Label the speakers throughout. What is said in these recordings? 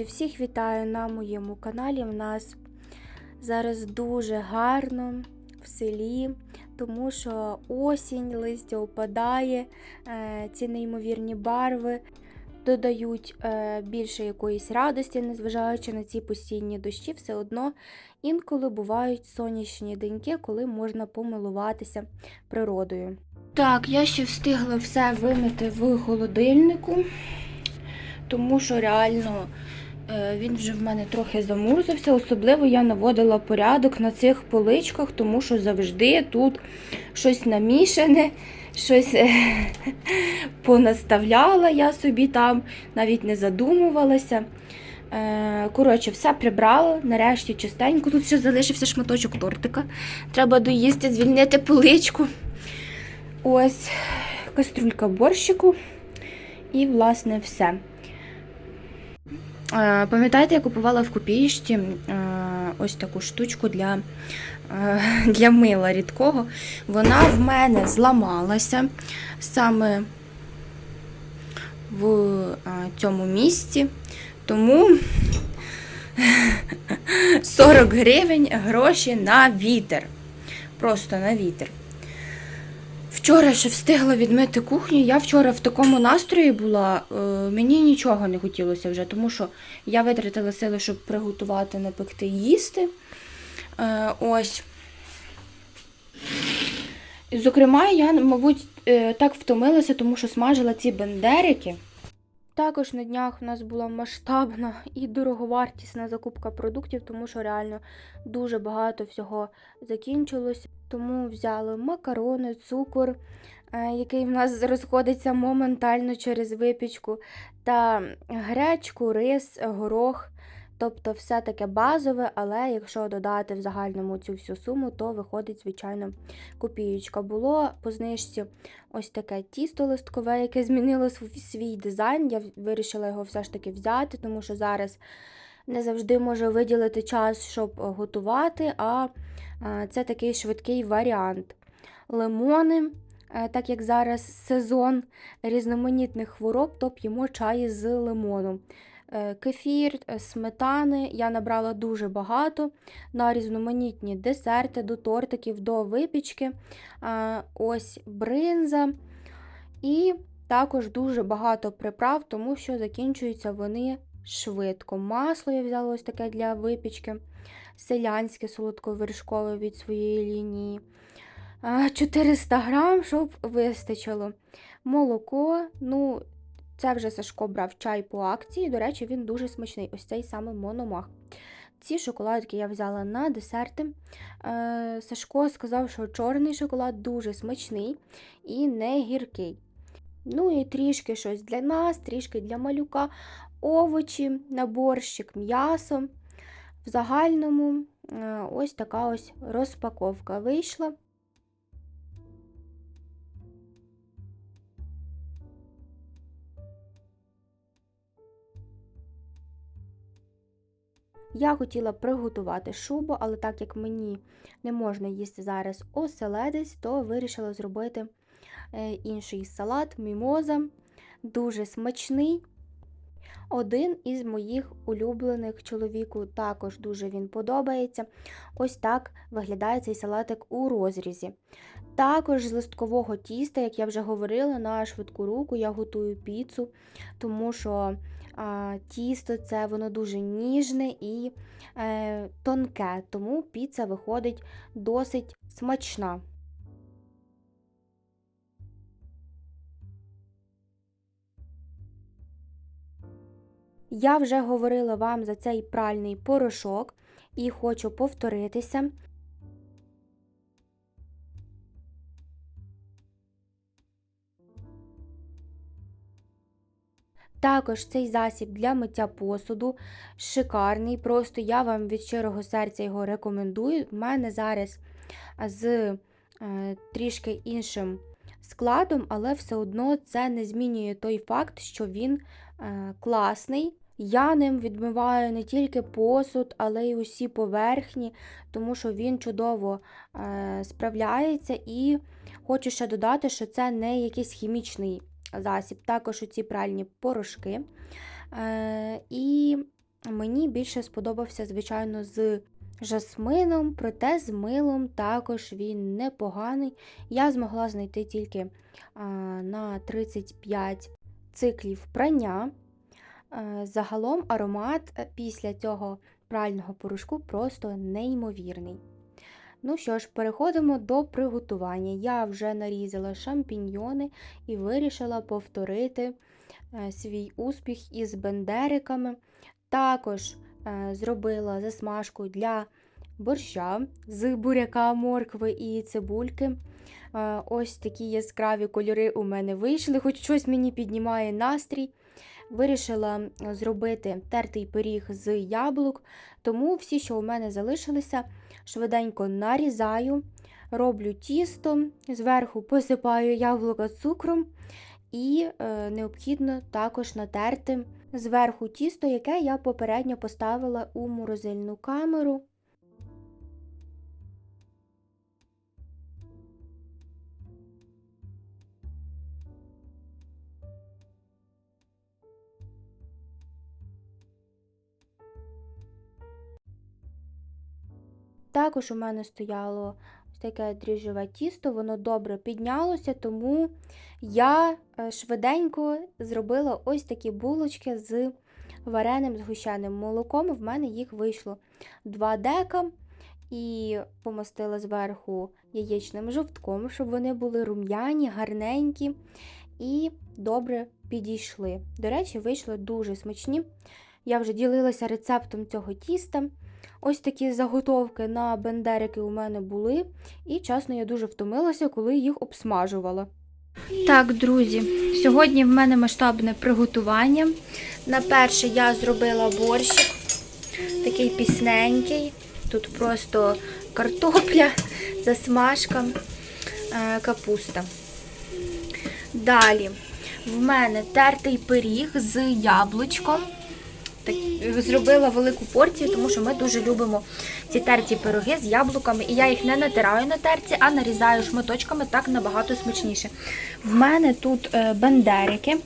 Speaker 1: Друзі, всіх вітаю на моєму каналі. У нас зараз дуже гарно в селі, тому що осінь, листя опадає, е, ці неймовірні барви додають е, більше якоїсь радості, незважаючи на ці постійні дощі, все одно інколи бувають сонячні деньки, коли можна помилуватися природою. Так, я ще встигла все вимити в холодильнику тому що реально він вже в мене трохи замурзався. Особливо я наводила порядок на цих поличках, тому що завжди тут щось намішане, щось е, понаставляла я собі там, навіть не задумувалася. Е, Коротше, все прибрала, нарешті чистенько. Тут ще залишився шматочок тортика. Треба доїсти, звільнити поличку. Ось каструлька борщику. І, власне, все. Е, Пам'ятаєте, я купувала в копієчці е, ось таку штучку для, е, для мила рідкого. Вона в мене зламалася саме в цьому місці. Тому 40 гривень гроші на вітер. Просто на вітер. Вчора ще встигла відмити кухню. Я вчора в такому настрої була, е, мені нічого не хотілося вже, тому що я витратила сили, щоб приготувати, напекти їсти. Е, ось. Зокрема, я, мабуть, е, так втомилася, тому що смажила ці бендерики. Також на днях у нас була масштабна і дороговартісна закупка продуктів, тому що реально дуже багато всього закінчилось. Тому взяли макарони, цукор, е, який в нас розходиться моментально через випічку, та гречку, рис, горох. Тобто все таке базове, але якщо додати в загальному цю всю суму, то виходить, звичайно, копієчка. Було по знижці ось таке тісто листкове, яке змінило свій дизайн. Я вирішила його все ж таки взяти, тому що зараз не завжди можу виділити час, щоб е, готувати, а е, це такий швидкий варіант. Лимони, е, так як зараз сезон різноманітних хвороб, то п'ємо чай з лимоном. Е, Кефір, е, сметани я набрала дуже багато на різноманітні десерти, до тортиків, до випічки. Е, Ось бринза. І також дуже багато приправ, тому що закінчуються вони швидко. Масло я взяла ось таке для випічки, селянське солодковершкове від своєї лінії. Е, 400 грам, щоб вистачило. Молоко, ну, це вже Сашко брав чай по акції. До речі, він дуже смачний, ось цей саме мономах. Ці шоколадки я взяла на десерти. Е, Сашко сказав, що чорний шоколад дуже смачний і не гіркий. Ну і трішки щось для нас, трішки для малюка, овочі, на борщик, м'ясо. В загальному е, ось така ось розпаковка вийшла. Я хотіла приготувати шубу, але так як мені не можна їсти зараз оселедець, то вирішила зробити е, інший салат мімоза. Дуже смачний. Один із моїх улюблених чоловіку також дуже він подобається. Ось так виглядає цей салатик у розрізі. Також з листкового тіста, як я вже говорила, на швидку руку я готую піцу, тому що тісто це воно дуже ніжне і е, тонке, тому піца виходить досить смачна. Я вже говорила вам за цей пральний порошок і хочу повторитися. Також цей засіб для миття посуду шикарний. Просто я вам від щирого серця його рекомендую. У мене зараз з е, трішки іншим складом, але все одно це не змінює той факт, що він е, класний. Я ним відмиваю не тільки посуд, але й усі поверхні, тому що він чудово е, справляється. І хочу ще додати, що це не якийсь хімічний засіб. Також оці пральні порошки Е, і мені більше сподобався, звичайно, з жасмином, проте з милом також він непоганий. Я змогла знайти тільки на 35 циклів прання. Е, Загалом аромат е, після цього прального порошку просто неймовірний. Ну що ж, переходимо до приготування. Я вже нарізала шампіньйони і вирішила повторити е, свій успіх із бендериками. Також е, зробила засмажку для борща з буряка, моркви і цибульки. Е, Ось такі яскраві кольори у мене вийшли, хоч щось мені піднімає настрій. Вирішила е, зробити тертий пиріг з яблук, тому всі, що у мене залишилися, швиденько нарізаю, роблю тісто, зверху посипаю яблука цукром і е, необхідно також натерти зверху тісто, яке я попередньо поставила у морозильну камеру. Також у мене стояло ось таке дріжджове тісто, воно добре піднялося, тому я е, швиденько зробила ось такі булочки з вареним згущеним молоком. В мене їх вийшло 2 дека і помастила зверху яєчним жовтком, щоб вони були рум'яні, гарненькі і добре підійшли. До речі, вийшли дуже смачні. Я вже ділилася рецептом цього тіста. Ось такі заготовки на бендерики у мене були, і чесно, я дуже втомилася, коли їх обсмажувала. Так, друзі, сьогодні в мене масштабне приготування. На перше я зробила борщик, такий пісненький. Тут просто картопля, засмажка, е, капуста. Далі в мене тертий пиріг з яблучком. Зробила велику порцію, тому що ми дуже любимо ці терті пироги з яблуками. І я їх не натираю на терці, а нарізаю шматочками так набагато смачніше. В мене тут е, бендерики.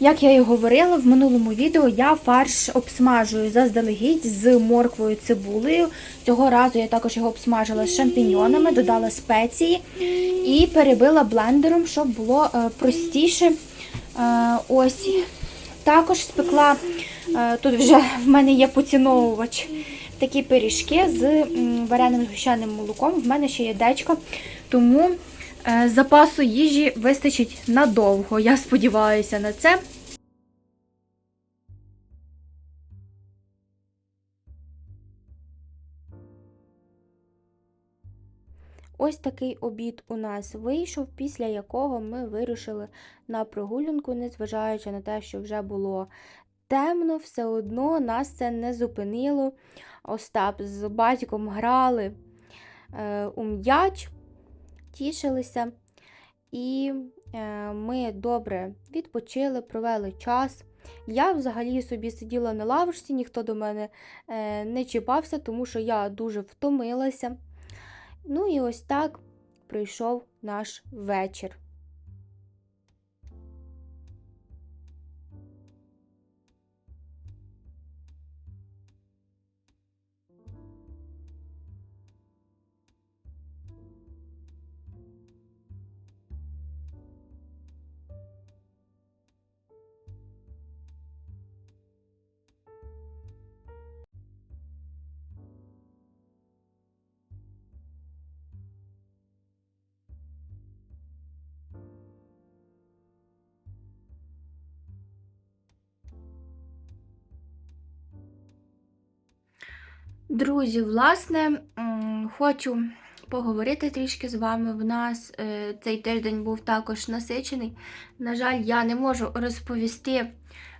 Speaker 1: Як я і говорила в минулому відео, я фарш обсмажую заздалегідь з морквою цибулею. Цього разу я також його обсмажила з шампіньонами, додала спеції і перебила блендером, щоб було е, простіше. Е, ось. Також спекла, тут вже в мене є поціновувач, такі пиріжки з вареним згущеним молоком. В мене ще є дечко, тому е, запасу їжі вистачить надовго. Я сподіваюся на це. Ось такий обід у нас вийшов, після якого ми вирушили на прогулянку, незважаючи на те, що вже було темно, все одно нас це не зупинило. Остап з батьком грали е, у м'яч, тішилися, і е, ми добре відпочили, провели час. Я взагалі собі сиділа на лавочці, ніхто до мене е, не чіпався, тому що я дуже втомилася. Ну і ось так прийшов наш вечір. Друзі, власне, хочу поговорити трішки з вами. В нас е, цей тиждень був також насичений. На жаль, я не можу розповісти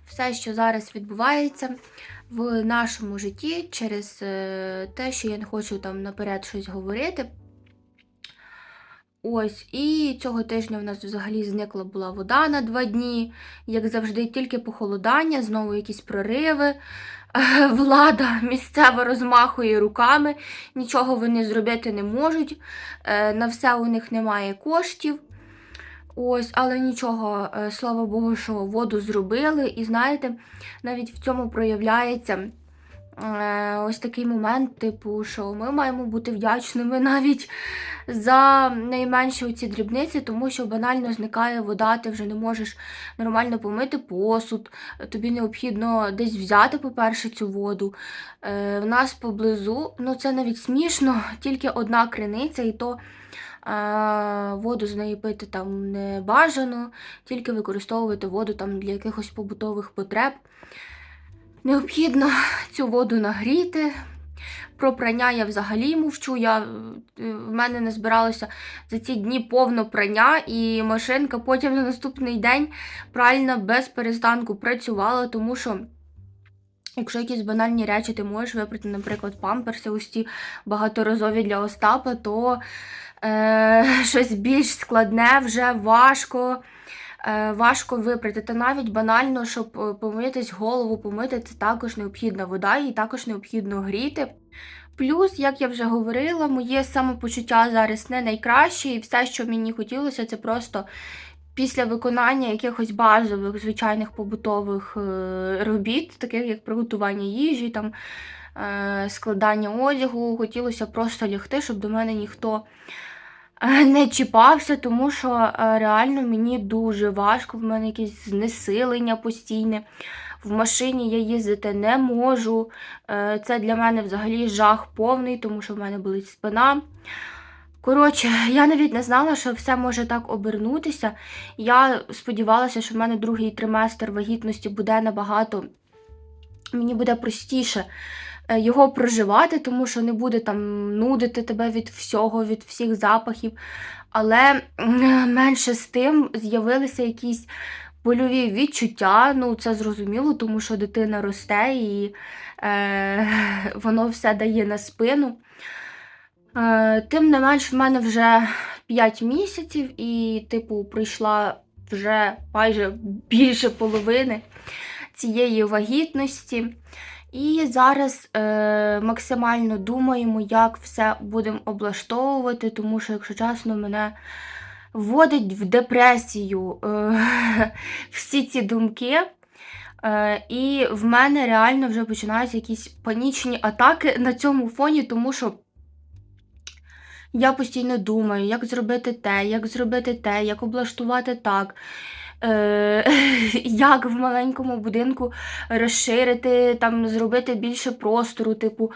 Speaker 1: все, що зараз відбувається в нашому житті через е, те, що я не хочу там наперед щось говорити. Ось, і цього тижня в нас взагалі зникла була вода на два дні. Як завжди, тільки похолодання, знову якісь прориви. Влада місцева розмахує руками, нічого вони зробити не можуть. Е, На все у них немає коштів. Ось, але нічого, е, слава Богу, що воду зробили. І знаєте, навіть в цьому проявляється ось такий момент, типу, що ми маємо бути вдячними навіть за найменші ці дрібниці, тому що банально зникає вода, ти вже не можеш нормально помити посуд, тобі необхідно десь взяти, по-перше, цю воду. Е, В нас поблизу, ну це навіть смішно, тільки одна криниця, і то а, воду з неї пити там не бажано, тільки використовувати воду там для якихось побутових потреб. Необхідно цю воду нагріти. Про прання я взагалі мовчу. Я, е, В мене не збиралося за ці дні повно прання, і машинка потім на наступний день пральна без перестанку працювала, тому що. Якщо якісь банальні речі ти можеш випрати, наприклад, памперси ось ті багаторазові для Остапа, то е, щось більш складне вже важко важко випрати. Та навіть банально, щоб е, помитись голову, помити, це також необхідна вода, і також необхідно гріти. Плюс, як я вже говорила, моє самопочуття зараз не найкраще, і все, що мені хотілося, це просто після виконання якихось базових звичайних побутових е, робіт, таких як приготування їжі, там, е, складання одягу, хотілося просто лягти, щоб до мене ніхто е, не чіпався, тому що реально мені дуже важко, в мене якесь знесилення постійне. В машині я їздити не можу. Це для мене взагалі жах повний, тому що в мене болить спина. Коротше, я навіть не знала, що все може так обернутися. Я сподівалася, що в мене другий триместр вагітності буде набагато, мені буде простіше е, його проживати, тому що не буде там нудити тебе від всього, від всіх запахів. Але менше з тим з'явилися якісь больові відчуття. Ну, це зрозуміло, тому що дитина росте і е, воно все дає на спину. Е, тим не менш, в мене вже 5 місяців, і, типу, пройшла вже майже більше половини цієї вагітності. І зараз е, максимально думаємо, як все будемо облаштовувати, тому що, якщо чесно, мене вводить в депресію е, всі ці думки. Е, І в мене реально вже починаються якісь панічні атаки на цьому фоні, тому що я постійно думаю, як зробити те, як зробити те, як облаштувати так. Е, як в маленькому будинку розширити, там, зробити більше простору. Типу,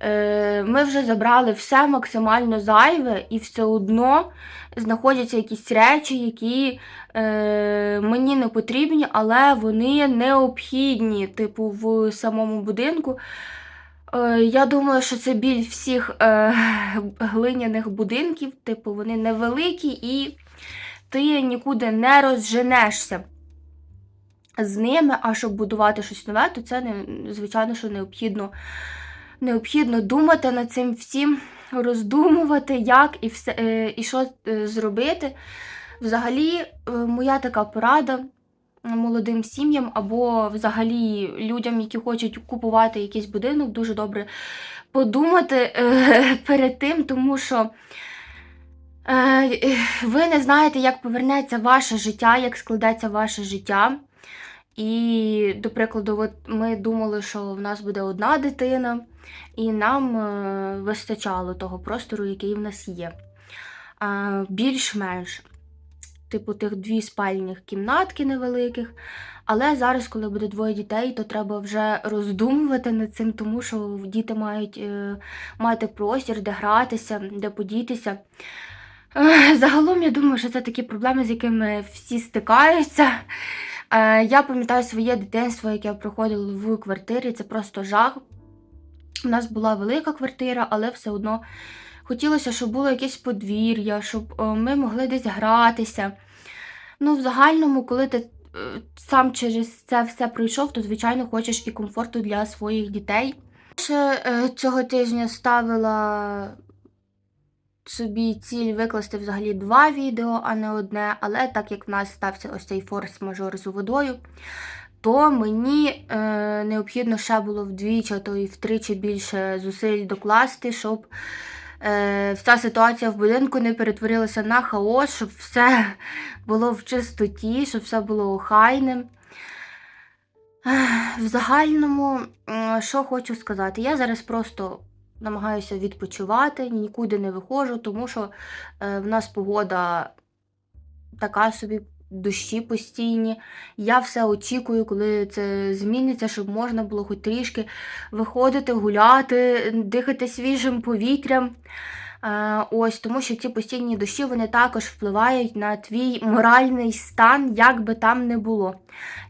Speaker 1: е, Ми вже забрали все максимально зайве, і все одно знаходяться якісь речі, які е, мені не потрібні, але вони необхідні, типу, в самому будинку. Я думаю, що це біль всіх глиняних будинків, типу, вони невеликі і ти нікуди не розженешся з ними, а щоб будувати щось нове, то це, звичайно, що необхідно необхідно думати над цим всім, роздумувати, як і, все, е, і що е, зробити. Взагалі, е, моя така порада молодим сім'ям або взагалі людям, які хочуть купувати якийсь будинок, дуже добре подумати перед тим, тому що. Е, ви не знаєте, як повернеться ваше життя, як складеться ваше життя. І, до прикладу, от ми думали, що в нас буде одна дитина, і нам е, вистачало того простору, який в нас є. Більш-менш типу тих дві спальних кімнатки невеликих. Але зараз, коли буде двоє дітей, то треба вже роздумувати над цим, тому що діти мають е, мати простір, де гратися, де подітися. Загалом, я думаю, що це такі проблеми, з якими всі стикаються. Е, я пам'ятаю своє дитинство, яке я проходила в квартирі, це просто жах. У нас була велика квартира, але все одно Хотілося, щоб було якесь подвір'я, щоб е, ми могли десь гратися. Ну, в загальному, коли ти е, сам через це все пройшов, то, звичайно, хочеш і комфорту для своїх дітей. Ще цього тижня ставила собі ціль викласти взагалі два відео, а не одне. Але так як в нас стався ось цей форс-мажор з водою, то мені е, необхідно ще було вдвічі, а то і втричі більше зусиль докласти, щоб е, вся ситуація в будинку не перетворилася на хаос, щоб все було в чистоті, щоб все було охайним. В загальному, що хочу сказати, я зараз просто намагаюся відпочивати, нікуди не виходжу, тому що е, в нас погода така собі, дощі постійні. Я все очікую, коли це зміниться, щоб можна було хоч трішки виходити, гуляти, дихати свіжим повітрям. Е, ось, тому що ці постійні дощі вони також впливають на твій моральний стан, як би там не було.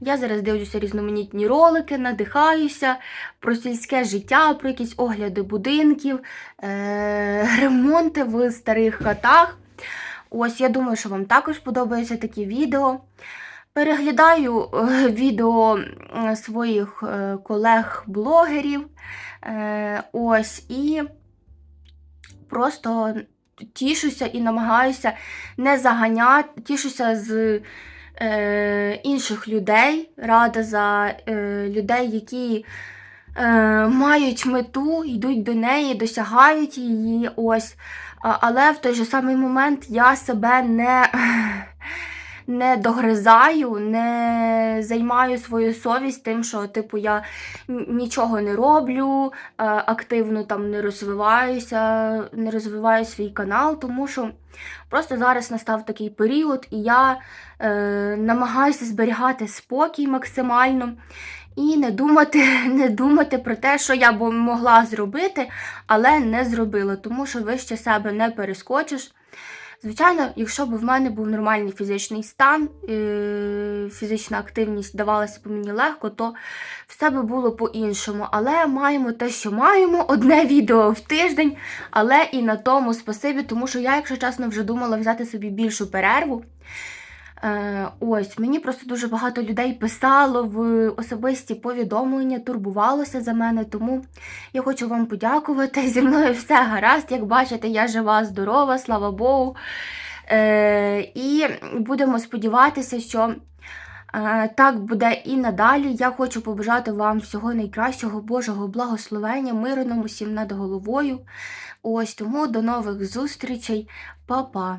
Speaker 1: Я зараз дивлюся різноманітні ролики, надихаюся про сільське життя, про якісь огляди будинків, е- ремонти в старих хатах. Ось, я думаю, що вам також подобаються такі відео. Переглядаю е, відео своїх колег-блогерів. Ось, і просто тішуся і намагаюся не заганяти, тішуся з е, інших людей, рада за е, людей, які е, мають мету, йдуть до неї, досягають її. ось. Але в той же самий момент я себе не, не догризаю, не займаю свою совість тим, що типу я нічого не роблю, е, активно там не розвиваюся, не розвиваю свій канал, тому що просто зараз настав такий період, і я е, намагаюся зберігати спокій максимально. І не думати, не думати про те, що я б могла зробити, але не зробила, тому що вище себе не перескочиш. Звичайно, якщо б в мене був нормальний фізичний стан, е, фізична активність давалася б мені легко, то все би було по-іншому. Але маємо те, що маємо, одне відео в тиждень, але і на тому спасибі, тому що я, якщо чесно, вже думала взяти собі більшу перерву. Е, ось, мені просто дуже багато людей писало в особисті повідомлення, турбувалося за мене, тому я хочу вам подякувати. Зі мною все гаразд. Як бачите, я жива, здорова, слава Богу. Е, і будемо сподіватися, що е, так буде і надалі. Я хочу побажати вам всього найкращого, Божого благословення, миру нам усім над головою. Ось тому до нових зустрічей, Па-па!